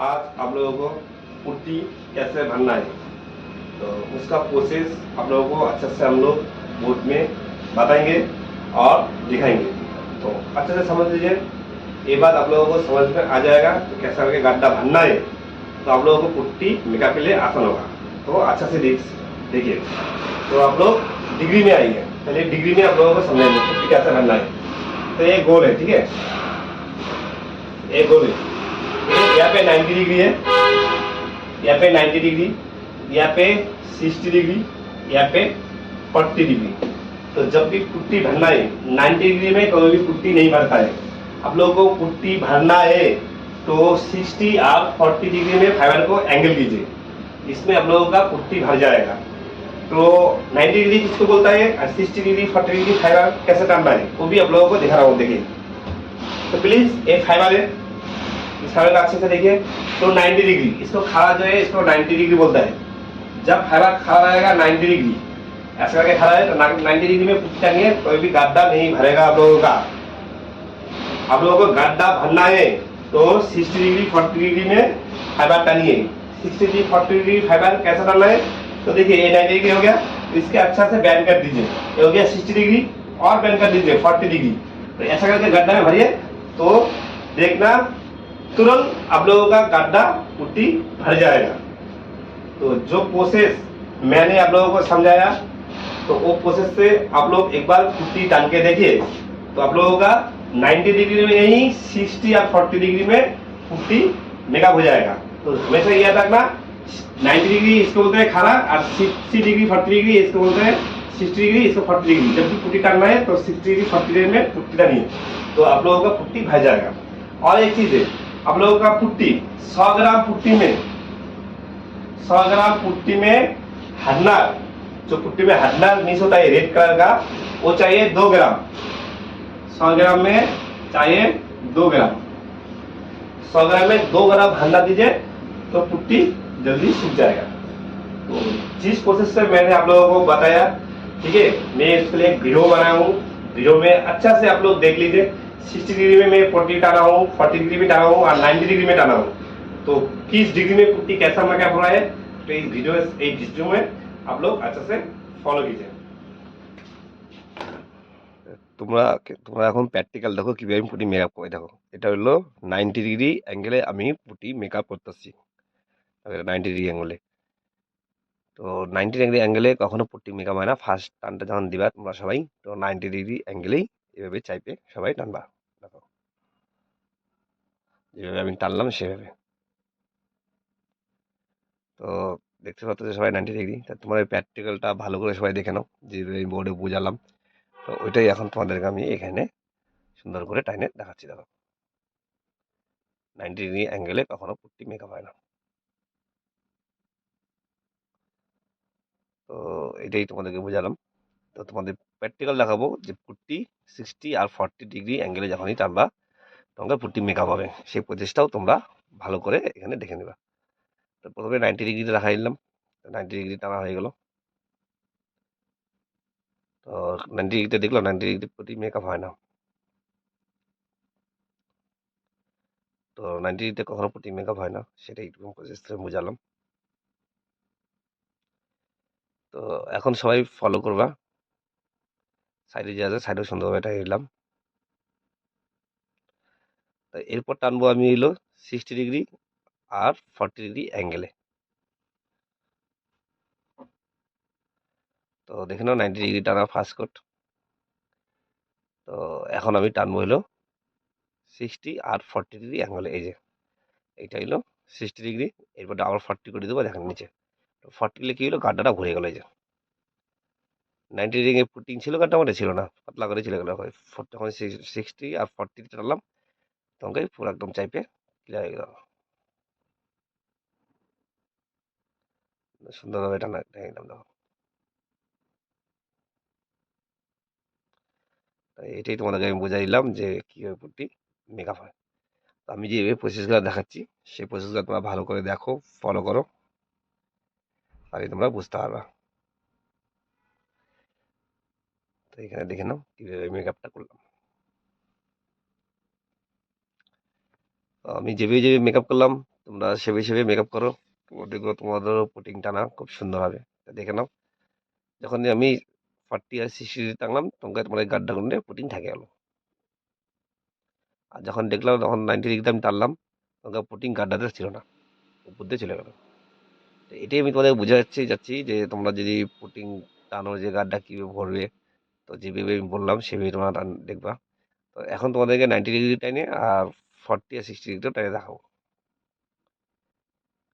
आज आप लोगों को पुट्टी कैसे भरना है? तो उसका प्रोसेस आप लोगों को अच्छे से हम लोग बोर्ड में बताएँगे और दिखाएँगे। तो अच्छे से समझ लीजिए। ये बात आप लोगों को समझ में आ जाएगा तो कैसा करके गड्ढा भरना है। तो आप लोगों को पुट्टी मेकअप के लिए आसान होगा। तो अच्छा से देखिए। तो आप लोग डिग्री में आइए। पहले डिग्री में आप लोगों को समझाएँगे पुट्टी कैसे भरना है। तो ये गोल है, ठीक है? ये गोल है। यहाँ पे 90 डिग्री है। यहाँ पे 90 डिग्री यहाँ पे 60 डिग्री यहाँ पे 40 डिग्री तो जब भी पुट्टी भरना है 90 डिग्री में कभी भी पुट्टी नहीं भरता है। आप लोगों को पुट्टी भरना है तो 60 और 40 डिग्री में फाइबर को एंगल कीजिए। इसमें आप लोगों का पुट्टी भर जाएगा। तो 90 डिग्री किसको बोलता है? और 60 डिग्री 40 डिग्री फाइबर कैसे टानना है वो भी आप लोगों को दिखा रहा हूँ, देखिए। तो प्लीज़ ये फाइबर है। फाइबर का अच्छे से देखिए तो 90 डिग्री इसको खड़ा जो है इसको 90 डिग्री बोलता है जब फाइबर खड़ा रहेगा 90 डिग्री ऐसा करके खड़ा है तो 90 डिग्री में टांगिए कोई भी गड्ढा नहीं भरेगा आप लोगों का। आप लोगों को गड्ढा भरना है तो 60 डिग्री 40 डिग्री में फाइबर टानिए। 60 डिग्री 40 डिग्री फाइबर कैसा डालना है? तो देखिए, ये 90 डिग्री हो गया। इसके अच्छा से बैंड कर दीजिए। ये हो गया 60 डिग्री और बैंड कर दीजिए 40 डिग्री तो ऐसा करके गड्ढा में भरिए। तो देखना तुरंत आप लोगों का गड्ढा पुट्टी भर जाएगा तो जो प्रोसेस मैंने आप लोगों को समझाया तो वो प्रोसेस से आप लोग एक बार पुट्टी डाल के देखिए तो आप लोगों का 90 डिग्री में ही 60 या 40 डिग्री में पुट्टी मेकअप हो जाएगा तो हमेशा याद रखना 90 डिग्री इसको बोलते हैं खाना और 60 डिग्री 40 डिग्री इसको बोलते हैं 60 डिग्री इसको 40 डिग्री जब भी पुट्टी टांगना है तो 60 डिग्री 40 डिग्री में पुट्टी डालनी है तो आप लोगों का पुट्टी भर जाएगा और एक चीज है आप लोगों का पुट्टी 100 ग्राम पुट्टी में 100 ग्राम पुट्टी में हरनार जो पुट्टी में हरनार मिक्स होता है रेड कलर का, वो चाहिए दो ग्राम। 100 ग्राम में चाहिए दो ग्राम। 100 ग्राम में दो ग्राम हरनार दीजिए तो पुट्टी जल्दी सूख जाएगा। तो जिस प्रोसेस से मैंने आप लोगों को बताया, ठीक है, मैं इसके लिए वीडियो बनाया हूँ। वीडियो में अच्छा से आप लोग देख लीजिए। 60 डिग्री में मैं पुट्टी टाना हूँ 40 डिग्री में टाना हूँ और 90 डिग्री में टाना हूँ तो किस डिग्री में पुट्टी कैसा मेकअप हो रहा है तो इस वीडियो इस वीडियो में आप लोग अच्छा से ফলো कीजिए তোমরা তোমরা এখন প্র্যাকটিক্যাল দেখো কিভাবে আমি পুটি মেকআপ করে দেখো এটা হলো নাইনটি ডিগ্রি অ্যাঙ্গেলে আমি পুটি মেকআপ করতেছি নাইনটি ডিগ্রি অ্যাঙ্গেলে তো নাইনটি ডিগ্রি অ্যাঙ্গেলে কখনো পুটি মেকআপ হয় না ফার্স্ট টানটা যখন দিবা তোমরা সবাই তো নাইনটি ডিগ্রি অ্যাঙ্গেলেই এভাবে চাইপে সবাই টানবা। দেখো। যেভাবে আমি টানলাম, সেভাবে। তো দেখতে পাচ্ছ যে সবাই নাইনটি ডিগ্রি তা তোমার ওই প্র্যাকটিক্যালটা ভালো করে সবাই দেখে নাও। যেভাবে বোর্ডে বোঝালাম। তো ওইটাই এখন তোমাদেরকে আমি এখানে সুন্দর করে টাইনে দেখাচ্ছি, দেখো। নাইনটি ডিগ্রি অ্যাঙ্গেলে কখনো পুট্টি মেকআপ হয় না। তো এটাই তোমাদেরকে বোঝালাম। তো তোমাদের প্র্যাকটিক্যাল দেখাবো যে পুট্টি সিক্সটি আর ফর্টি ডিগ্রি অ্যাঙ্গেলে যখনই টানবা তখন পুট্টি মেকআপ হবে সেই প্রচেষ্টাও তোমরা ভালো করে এখানে দেখে নেবা। তো প্রথমে নাইনটি ডিগ্রিতে রাখা দিলাম। নাইনটি ডিগ্রি টানা হয়ে গেল। তো নাইনটি ডিগ্রিতে দেখলাম নাইনটি ডিগ্রি পুটি মেকআপ হয় না। তো নাইনটি ডিগ্রিতে কখনো পুটি মেকআপ হয় না। সেটাই একটু প্রসেস বোঝালাম। তো এখন সবাই ফলো করবা। সাইডে যে আছে সাইডে সুন্দরভাবে এটা এলাম তো এরপর টানবো আমি এলো সিক্সটি ডিগ্রি আর ফর্টি ডিগ্রি অ্যাঙ্গেলে তো দেখে নাও নাইনটি ডিগ্রি টানা ফার্স্ট কোট তো এখন আমি টানবো হলো সিক্সটি আর ফর্টি ডিগ্রি অ্যাঙ্গেলে এই যে। এইটা হলো সিক্সটি ডিগ্রি এরপর আবার ফর্টি করে দেবো দেখেন নিচে। তো ফর্টি দিলে কী হলো, গাড্ডাটা ঘুরে গেলো, এই যে। নাইনটি ডিগ্রি পুটিং ছিল আমাদের ছিল না। পাতলা করে ছিল গেলো তখন সিক্সটি আর ফর্টি টানলাম। তখন পুরো একদম চাইপে ক্লিয়ার হয়ে গেল। সুন্দরভাবে টানা নিলাম দেখো। এটাই তোমাদেরকে আমি বোঝাই দিলাম যে কীভাবে পুট্টি মেকআপ হয়। আমি যেভাবে প্রসেসগুলো দেখাচ্ছি, সেই প্রসেসগুলো তোমরা ভালো করে দেখো ফলো করো। তাহলে তোমরা বুঝতে পারবা। তো এখানে দেখে নাও, কীভাবে মেকআপটা করলাম। আমি যেভাবে যেভাবে মেকআপ করলাম, তোমরা সেবে সেবে মেকআপ করো। দেখব তোমাদেরও পুটিং টানা খুব সুন্দর হবে। দেখে নাও, যখন আমি ফর্টি আর সিক্সটি টাঙলাম তখন তোমার গাড্ডা গুন্ডে পুটিং থাকে গেলো আর যখন দেখলাম, তখন নাইনটি ডিগ্রিতে আমি টানলাম তখন পুটিং গাড্ডাতে ছিল না, উপর দিয়ে চলে গেলো। এটাই আমি তোমাদের বোঝা যাচ্ছি যাচ্ছি যে তোমরা যদি পুটিং টানো, যে গাড্ডা কীভাবে ভরবে তো যেভাবে আমি বললাম সেভাবে তোমরা দেখবা। তো এখন তোমাদেরকে নাইনটি ডিগ্রি টাইনে আর ফর্টি আর সিক্সটি ডিগ্রিতেও টাইনে দেখাবো।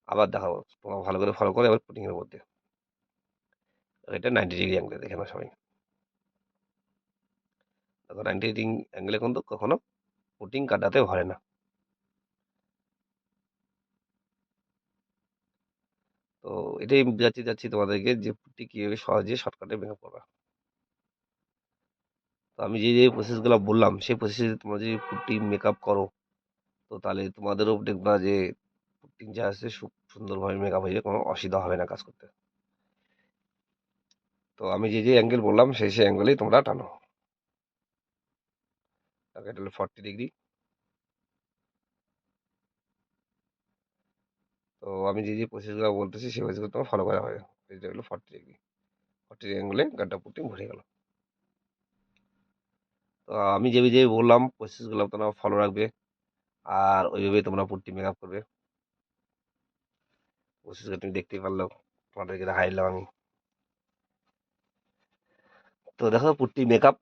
আবার দেখাবো, তোমরা ভালো করে ফলো করে আবার পুটিংয়ের মধ্যে। এটা নাইনটি ডিগ্রি অ্যাঙ্গেলে দেখে নাও সবাই। দেখো নাইনটি ডিগ্রি অ্যাঙ্গেলে কিন্তু কখনো পুটিং কাটাতে ভরে না। তো এটাই যাচ্ছি যাচ্ছি তোমাদেরকে যে পুটি কীভাবে সহজে শর্টকাটে মেকআপ করবা। তো আমি যে যে প্রসেসগুলো বললাম, সেই প্রসেসে তোমরা যদি পুটি মেকআপ করো, তো তাহলে তোমাদেরও দেখবা যে পুটিং যা আছে সুন্দরভাবে মেকআপ হয়ে যাবে, কোনো অসুবিধা হবে না কাজ করতে। তো আমি যে যে অ্যাঙ্গেল বললাম, সেই সেই অ্যাঙ্গেলেই তোমরা টানো। এটা হলো ফর্টি ডিগ্রি তো আমি যে যে প্রসেসগুলো বলতেছি, সেই প্রসেসগুলো তোমার ফলো করা হবে এটা হলো ফর্টি ডিগ্রি ফর্টি অ্যাঙ্গেলে গাড্ডা পুটিং ভরে গেল। তো আমি যে যে বললাম প্রসেসগুলো তোমরা ফলো রাখবে আর ওইভাবে তোমরা পুট্টি মেকআপ করবে। প্রসেসগুলো তুমি দেখতেই পারল তোমাদেরকে দেখাইলাম আমি। তো দেখো পুট্টি মেকআপ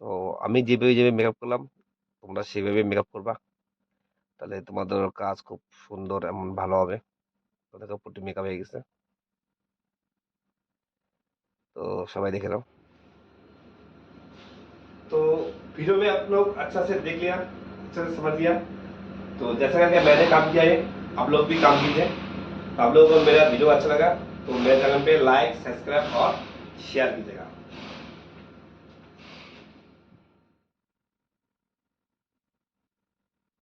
তো আমি যেভাবে যেভাবে মেকআপ করলাম, তোমরা সেভাবে মেকআপ করবা। তাহলে তোমাদের কাজ খুব সুন্দর এমন ভালো হবে। তো দেখো পুট্টি মেকআপ হয়ে গেছে। তো সবাই দেখে নাও। तो वीडियो में आप लोग अच्छा से देख लिया अच्छा से समझ लिया। तो जैसा करके मैंने काम किया है, आप लोग भी काम कीजिए। तो आप लोगों को मेरा वीडियो अच्छा लगा तो मेरे चैनल पे लाइक सब्सक्राइब और शेयर कीजिएगा।